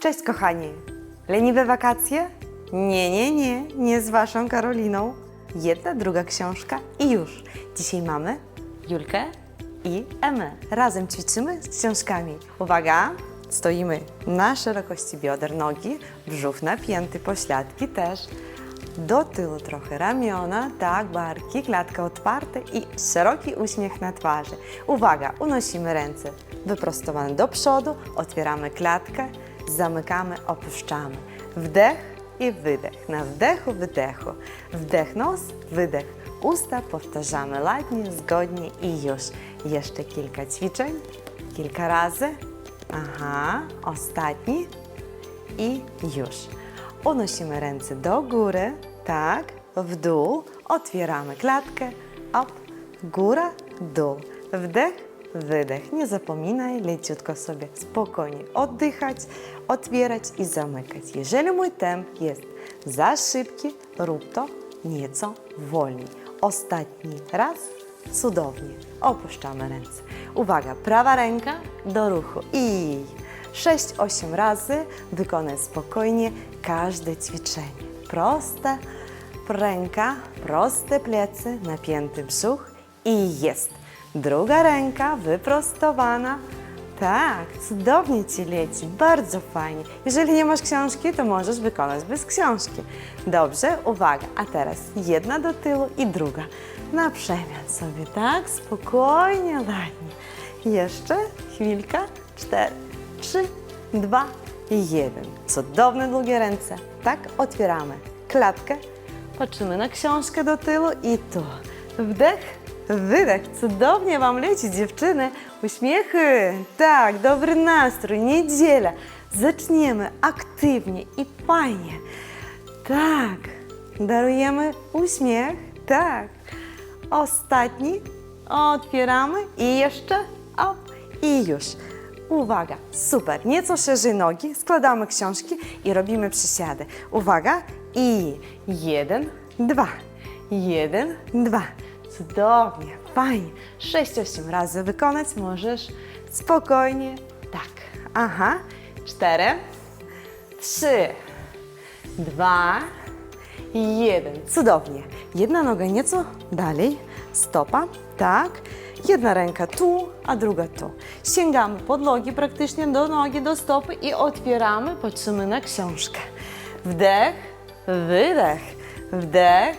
Cześć kochani! Leniwe wakacje? Nie, nie, nie, nie z Waszą Karoliną. Jedna, druga książka i już. Dzisiaj mamy Julkę i Emę. Razem ćwiczymy z książkami. Uwaga! Stoimy na szerokości bioder, nogi, brzuch napięty, pośladki też. Do tyłu trochę ramiona, tak, barki, klatka otwarta i szeroki uśmiech na twarzy. Uwaga, unosimy ręce wyprostowane do przodu, otwieramy klatkę, zamykamy, opuszczamy. Wdech i wydech. Na wdechu, wydechu. Wdech nos, wydech usta. Powtarzamy ładnie, zgodnie i już. Jeszcze kilka ćwiczeń, kilka razy. Aha, ostatni i już. Unosimy ręce do góry, tak, w dół, otwieramy klatkę, op, góra, dół, wdech, wydech. Nie zapominaj leciutko sobie spokojnie oddychać, otwierać i zamykać. Jeżeli mój temp jest za szybki, rób to nieco wolniej. Ostatni raz, cudownie. Opuszczamy ręce. Uwaga, prawa ręka do ruchu i 6-8 razy wykonaj spokojnie każde ćwiczenie. Prosta ręka, proste plecy, napięty brzuch i jest. Druga ręka wyprostowana. Tak, cudownie Ci leci, bardzo fajnie. Jeżeli nie masz książki, to możesz wykonać bez książki. Dobrze, uwaga, a teraz jedna do tyłu i druga. Na przemian sobie, tak, spokojnie, ładnie. Jeszcze chwilka, cztery, trzy, dwa, jeden. Cudowne długie ręce. Tak, otwieramy klatkę, patrzymy na książkę do tyłu i tu. Wdech, wydech. Cudownie Wam leci, dziewczyny. Uśmiechy. Tak, dobry nastrój, niedziela. Zaczniemy aktywnie i fajnie. Tak, darujemy uśmiech. Tak. Ostatni. Otwieramy i jeszcze op i już. Uwaga, super. Nieco szerzej nogi, składamy książki i robimy przysiady. Uwaga i jeden, dwa, jeden, dwa. Cudownie, fajnie. Sześć, osiem razy wykonać możesz spokojnie. Tak. Aha. Cztery, trzy, dwa, jeden. Cudownie. Jedna noga nieco dalej, stopa, tak. Jedna ręka tu, a druga tu. Sięgamy podłogi praktycznie do nogi, do stopy i otwieramy, patrzymy na książkę. Wdech, wydech, wdech,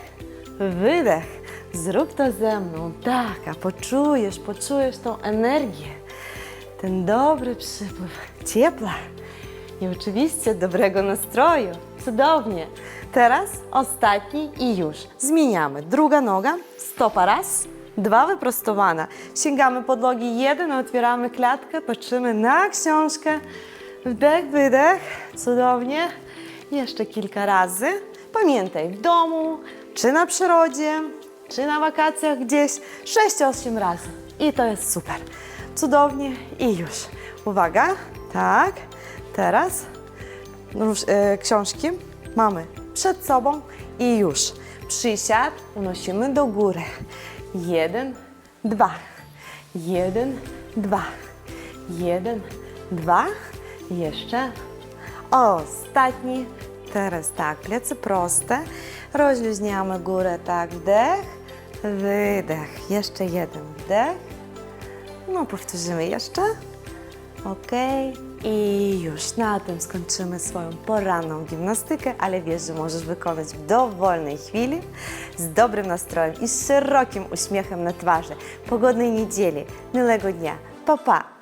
wydech. Zrób to ze mną, tak, a poczujesz, poczujesz tą energię, ten dobry przypływ ciepła i oczywiście dobrego nastroju. Cudownie. Teraz ostatni i już. Zmieniamy. Druga noga, stopa raz, dwa wyprostowana. Sięgamy podłogi jeden, otwieramy klatkę, patrzymy na książkę. Wdech, wydech. Cudownie. Jeszcze kilka razy. Pamiętaj, w domu, czy na przyrodzie, czy na wakacjach gdzieś. 6-8 razy. I to jest super. Cudownie i już. Uwaga. Tak. Teraz róż, e, książki mamy przed sobą i już. Przysiad unosimy do góry. Jeden, dwa. Jeden, dwa. Jeden, dwa. Jeszcze. Ostatni. Teraz tak, plecy proste. Rozluźniamy górę, tak, wdech, wydech. Jeszcze jeden wdech. No, powtórzymy jeszcze. Ok, i już na tym skończymy swoją poranną gimnastykę, ale wiesz, że możesz wykonać w dowolnej chwili, z dobrym nastrojem i szerokim uśmiechem na twarzy. Pogodnej niedzieli, miłego dnia. Pa, pa!